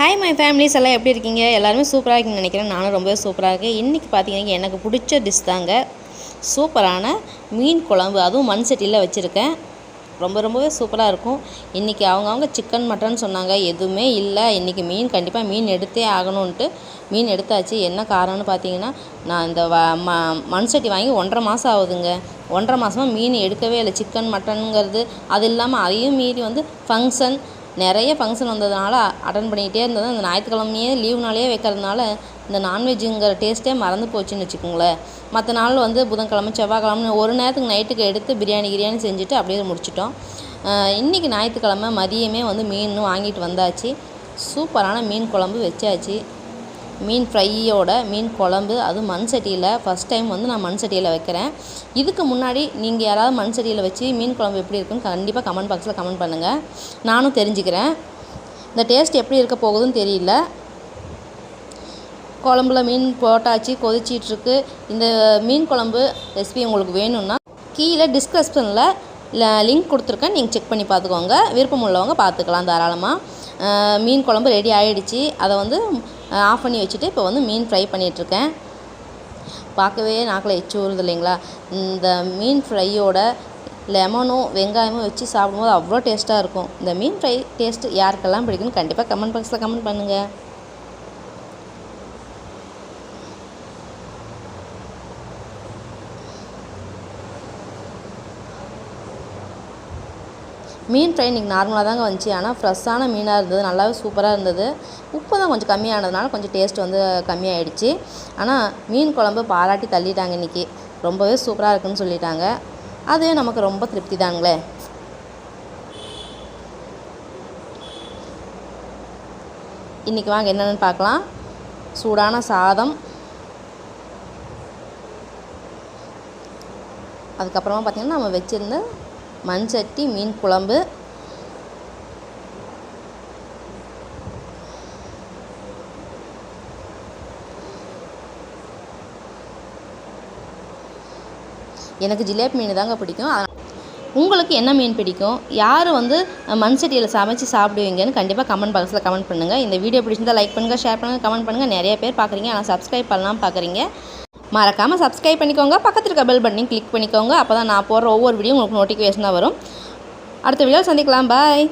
Hi my families எல்லாம் எப்படி இருக்கீங்க? எல்லாருமே சூப்பராக இருக்கீங்கன்னு நினைக்கிறேன். நானும் ரொம்பவே சூப்பராக இருக்கேன். இன்றைக்கி பார்த்தீங்கன்னா எனக்கு பிடிச்ச டிஷ் தாங்க சூப்பரான மீன் குழம்பு. அதுவும் மண் சட்டியில் வச்சுருக்கேன். ரொம்ப ரொம்பவே சூப்பராக இருக்கும். இன்றைக்கி அவங்கவுங்க சிக்கன் மட்டன் சொன்னாங்க. எதுவுமே இல்லை. இன்றைக்கி மீன் கண்டிப்பாக மீன் எடுத்தே ஆகணுன்ட்டு மீன் எடுத்தாச்சு. என்ன காரணம்னு பார்த்தீங்கன்னா நான் இந்த வ ம மண் சட்டி வாங்கி ஒன்றரை மாதம் ஆகுதுங்க. ஒன்றரை மாதமாக மீன் எடுக்கவே இல்லை. சிக்கன் மட்டனுங்கிறது அது இல்லாமல் அதையும் மீறி வந்து ஃபங்க்ஷன் நிறைய ஃபங்க்ஷன் வந்ததுனால அட்டன் பண்ணிக்கிட்டே இருந்தது அந்த ஞாயிற்றுக்கிழமையே லீவு நாளே வைக்கிறதுனால இந்த நான்வெஜ்ஜுங்கிற டேஸ்ட்டே மறந்து போச்சுன்னு வச்சுக்கோங்களேன். மற்ற நாள் வந்து புதன்கிழமை செவ்வாய்க்கிழமை ஒரு நேரத்துக்கு நைட்டுக்கு எடுத்து பிரியாணி கிரியாணி செஞ்சுட்டு அப்படியே முடிச்சிட்டோம். இன்றைக்கி ஞாயிற்றுக்கிழமை மதியமே வந்து மீன் வாங்கிட்டு வந்தாச்சு. சூப்பரான மீன் குழம்பு வச்சாச்சு. மீன் ஃப்ரையோட மீன் குழம்பு அதுவும் மண் சட்டியில். ஃபஸ்ட் டைம் வந்து நான் மண் சட்டியில் வைக்கிறேன். இதுக்கு முன்னாடி நீங்கள் யாராவது மண் சட்டியில் வச்சு மீன் குழம்பு எப்படி இருக்குன்னு கண்டிப்பாக கமெண்ட் பாக்ஸில் கமெண்ட் பண்ணுங்கள் நானும் தெரிஞ்சுக்கிறேன். இந்த டேஸ்ட் எப்படி இருக்க போகுதுன்னு தெரியல. குழம்புல மீன் போட்டாச்சு கொதிச்சிட்ருக்கு. இந்த மீன் குழம்பு ரெசிபி உங்களுக்கு வேணும்னா கீழே டிஸ்கிரிப்ஷனில் லிங்க் கொடுத்துருக்கேன். நீங்கள் செக் பண்ணி பார்த்துக்கோங்க. விருப்பம் உள்ளவங்க பார்த்துக்கலாம் தாராளமாக மீன் குழம்பு ரெடி ஆகிடுச்சு அதை வந்து ஆஃப் பண்ணி வச்சுட்டு இப்போ வந்து மீன் ஃப்ரை பண்ணிகிட்ருக்கேன் பார்க்கவே நாக்கில் எச்சு வருது இல்லைங்களா? இந்த மீன் ஃப்ரையோட லெமனும் வெங்காயமும் வச்சு சாப்பிடும்போது அவ்வளோ டேஸ்ட்டாக இருக்கும். இந்த மீன் ஃப்ரை டேஸ்ட்டு யாருக்கெல்லாம் பிடிக்குன்னு கண்டிப்பாக கமெண்ட் பாக்ஸில் கமெண்ட் பண்ணுங்கள் மீன் ஃப்ரை இன்றைக்கி நார்மலாக தாங்க வந்துச்சு. ஆனால் ஃப்ரெஷ்ஷான மீனாக இருந்தது. நல்லாவே சூப்பராக இருந்தது. உப்பு தான் கொஞ்சம் கம்மியானதுனால கொஞ்சம் டேஸ்ட் வந்து கம்மியாயிடுச்சு. ஆனால் மீன் குழம்பு பாராட்டி தள்ளிட்டாங்க இன்றைக்கி ரொம்பவே சூப்பராக இருக்குன்னு சொல்லிட்டாங்க. அதுவே நமக்கு ரொம்ப திருப்தி தாங்களே. இன்றைக்கி வாங்க என்னென்னு பார்க்கலாம். சூடான சாதம். அதுக்கப்புறமா பார்த்திங்கன்னா நம்ம வச்சுருந்த மண் சட்டி மீன் குழம்பு. எனக்கு ஜிலேபி மீன் தாங்க பிடிக்கும். உங்களுக்கு என்ன மீன் பிடிக்கும்? யார் வந்து மண் சட்டியில் சமைச்சு சாப்பிடுவீங்கன்னு கண்டிப்பாக கமெண்ட் பாக்ஸில் கமெண்ட் பண்ணுங்கள் இந்த வீடியோ பிடிச்சிருந்தால் லைக் பண்ணுங்கள் ஷேர் பண்ணுங்கள் கமெண்ட் பண்ணுங்கள் நிறைய பேர் பார்க்குறீங்க ஆனால் சப்ஸ்கிரைப் பண்ணலாம் பார்க்குறீங்க மறக்காமல் சப்ஸ்கிரைப் பண்ணிக்கோங்க. பக்கத்தில் இருக்க பெல் பட்டனையும் கிளிக் பண்ணிக்கோங்க. அப்போ தான் நான் போடுற ஒவ்வொரு வீடியோ உங்களுக்கு நோட்டிஃபிகேஷனாக வரும். அடுத்த வீடியோ சந்திக்கலாம். பாய்